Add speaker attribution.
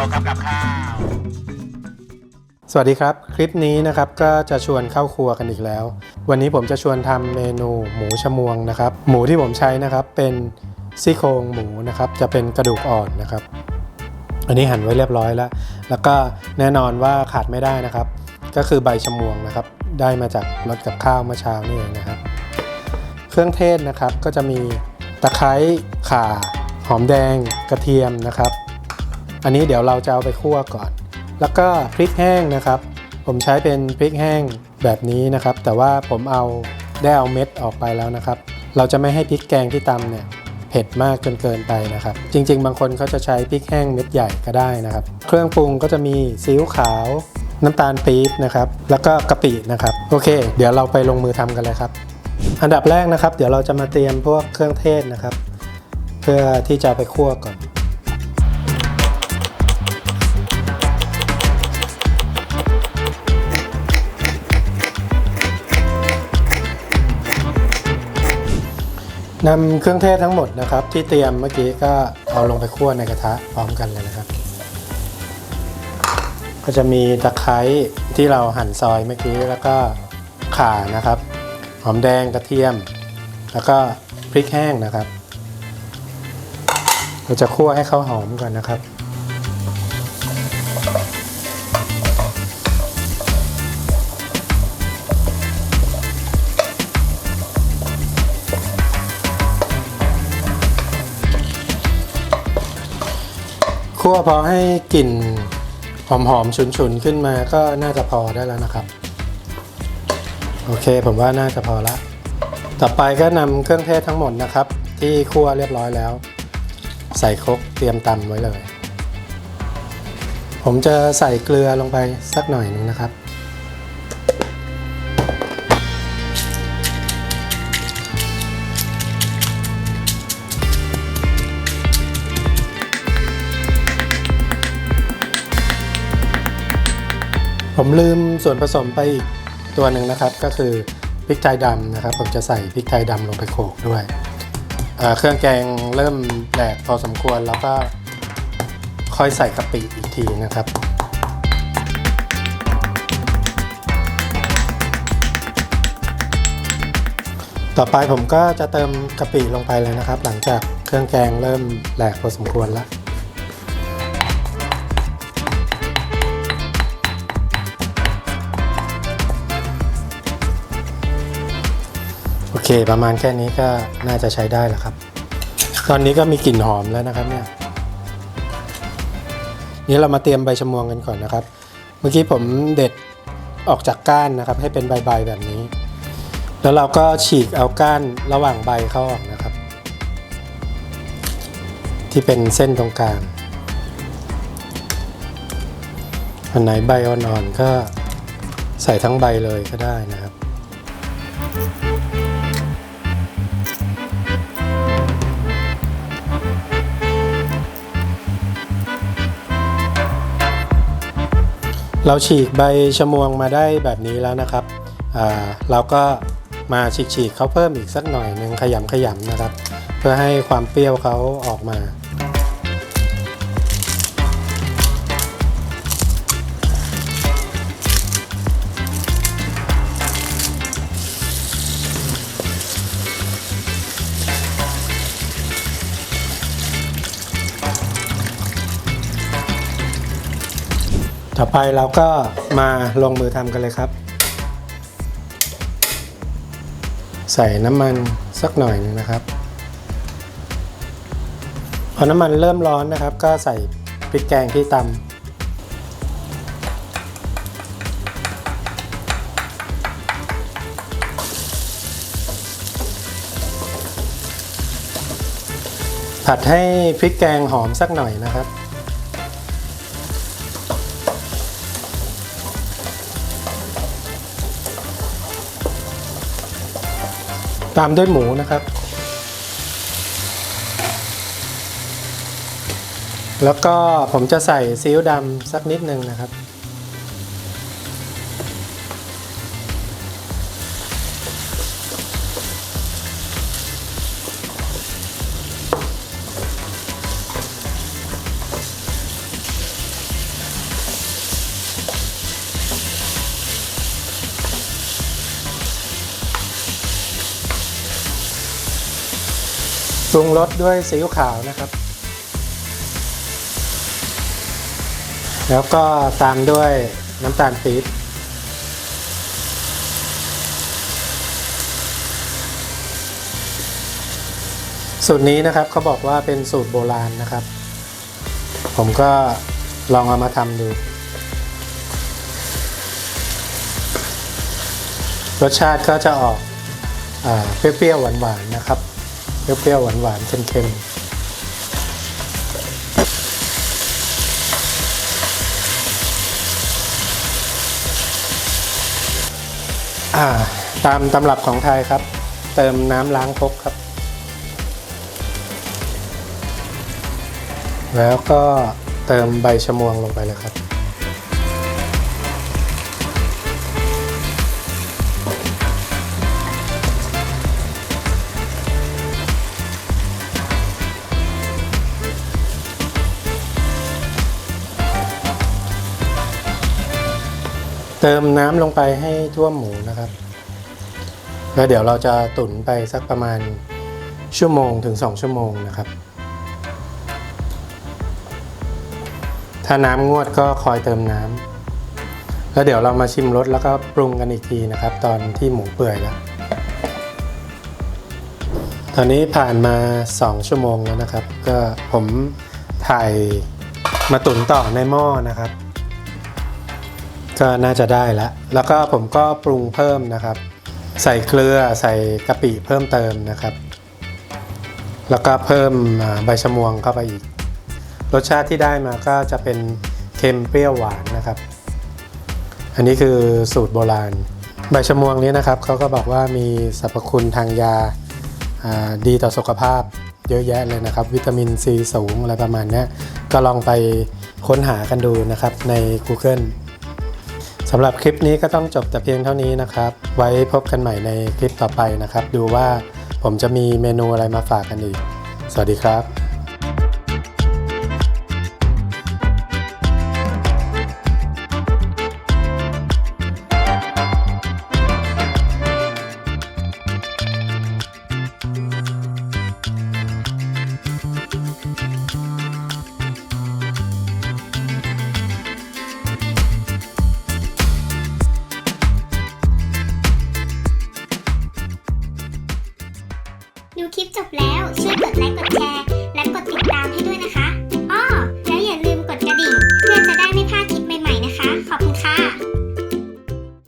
Speaker 1: าวครับกับข้าว
Speaker 2: สวัสดีครับ คลิปนี้นะครับก็จะชวนเข้าครัวกันอีกแล้ว วันนี้ผมจะชวนทำเมนูหมูชมวงนะครับ หมูที่ผมใช้นะครับเป็นซี่โครงหมูนะครับ จะเป็นกระดูกอ่อนนะครับ อันนี้หั่นไว้เรียบร้อยแล้ว แล้วก็แน่นอนว่าขาดไม่ได้นะครับ ก็คือใบชมวงนะครับ ได้มาจากรถกับข้าวเมื่อเช้านี่เองนะครับ เครื่องเทศนะครับก็จะมีตะไคร้ข่า หอมแดงกระเทียมนะครับ อันนี้เดี๋ยวเราจะเอาไปคั่วก่อน แล้วก็พริกแห้งนะครับ ผมใช้เป็นพริกแห้งแบบนี้นะครับ แต่ว่าผมเอาได้เอาเม็ดออกไปแล้วนะครับ เราจะไม่ให้พริกแกงที่ตำเนี่ยเผ็ดมากจนเกินไปนะครับ จริง ๆ บางคนเขาจะใช้พริกแห้งเม็ดใหญ่ก็ได้นะครับ เครื่องปรุงก็จะมีซีอิ๊วขาวน้ำตาลปี๊บนะครับ แล้วก็กะปินะครับ โอเค เดี๋ยวเราไปลงมือทำกันเลยครับ อันดับแรกนะครับ เดี๋ยวเราจะมาเตรียมพวกเครื่องเทศนะครับ เพื่อที่จะไปคั่วก่อน นำเครื่องเทศทั้งหมดนะครับ ที่เตรียมเมื่อกี้ก็เอาลงไปคั่วในกระทะพร้อมกันเลยนะครับ ก็จะมีตะไคร้ที่เราหั่นซอยเมื่อกี้แล้วก็ข่านะครับ หอมแดงกระเทียม แล้วก็พริกแห้งนะครับ เราจะคั่วให้เขาหอมก่อนนะครับ คั่วพอให้กลิ่นหอมๆฉุนๆขึ้นมาก็น่าจะพอได้แล้วนะครับ โอเคผมว่าน่าจะพอละ ต่อไปก็นำเครื่องเทศทั้งหมดนะครับ ที่คั่วเรียบร้อยแล้ว ใส่ครกเตรียมตำไว้เลย ผมจะใส่เกลือลงไปสักหน่อยหนึ่งนะครับ ผมลืมส่วนผสมไปอีกตัวหนึ่งนะครับก็คือพริกไทยดำนะครับ ผมจะใส่พริกไทยดำลงไปโขลกด้วยเอ่อเครื่องแกงเริ่มแหลกพอสมควรแล้วก็ค่อยใส่กะปิอีกทีนะครับต่อไปผมก็จะเติมกะปิลงไปเลยนะครับ หลังจากเครื่องแกงเริ่มแหลกพอสมควรแล้ว เคประมาณแค่นี้ก็น่าจะใช้ได้แล้วครับ ตอนนี้ก็มีกลิ่นหอมแล้วนะครับเนี่ยนี่เรามาเตรียมใบชะมวงกันก่อนนะครับ เมื่อกี้ผมเด็ดออกจากก้านนะครับ ให้เป็นใบๆแบบนี้ แล้วเราก็ฉีกเอาก้านระหว่างใบเข้าออกนะครับ ที่เป็นเส้นตรงกลางอันไหนใบอ่อนๆก็ใส่ทั้งใบเลยก็ได้นะครับ เราฉีกใบชะมวงมาได้แบบนี้แล้วนะครับ เราก็มาฉีกๆเขาเพิ่มอีกสักหน่อยหนึ่งขยำขยำนะครับ เพื่อให้ความเปรี้ยวเขาออกมา ต่อไปเราก็มาลงมือทำกันเลยครับ ใส่น้ำมันสักหน่อยนึงนะครับพอน้ำมันเริ่มร้อนนะครับ ก็ใส่พริกแกงที่ตำผัดให้พริกแกงหอมสักหน่อยนะครับ ตามด้วยหมูนะครับ แล้วก็ผมจะใส่ซีอิ๊วดำสักนิดนึงนะครับ ปรุงรสด้วยซีอิ๊วขาวนะครับ แล้วก็ตามด้วยน้ำตาลปี๊บสูตรนี้นะครับเขาบอกว่าเป็นสูตรโบราณนะครับ ผมก็ลองเอามาทำดู รสชาติก็จะออกอเปรี้ยวๆหวานๆนะครับ เปรี้ยวๆหวานๆเค็มๆตามตำรับของไทยครับ เติมน้ำล้างคกครับ แล้วก็เติมใบชะมวงลงไปเลยครับ เติมน้ำลงไปให้ท่วมหมูนะครับ แล้วเดี๋ยวเราจะตุ๋นไปสักประมาณชั่วโมงถึง 2 ชั่วโมงนะครับ ถ้าน้ำงวดก็คอยเติมน้ำแล้วเดี๋ยวเรามาชิมรสแล้วก็ปรุงกันอีกทีนะครับ ตอนที่หมูเปื่อยแล้ว ตอนนี้ผ่านมา 2 ชั่วโมงแล้วนะครับ ก็ผมถ่ายมาตุ๋นต่อในหม้อนะครับ ก็น่าจะได้แล้ว แล้วก็ผมก็ปรุงเพิ่มนะครับ ใส่เกลือใส่กะปิเพิ่มเติมนะครับ แล้วก็เพิ่มใบชะมวงเข้าไปอีก รสชาติที่ได้มาก็จะเป็นเค็มเปรี้ยวหวานนะครับ อันนี้คือสูตรโบราณ ใบชะมวงนี้นะครับเขาก็บอกว่ามีสรรพคุณทางยาาดีต่อสุขภาพเยอะแยะเลยนะครับ วิตามินซีสูงอะไรประมาณนี้ก็ลองไปค้นหากันดูนะครับใน Google สำหรับคลิปนี้ก็ต้องจบแต่เพียงเท่านี้นะครับ ไว้พบกันใหม่ในคลิปต่อไปนะครับ ดูว่าผมจะมีเมนูอะไรมาฝากกันอีก สวัสดีครับ
Speaker 1: คลิปจบแล้ว ช่วยกดไลค์กดแชร์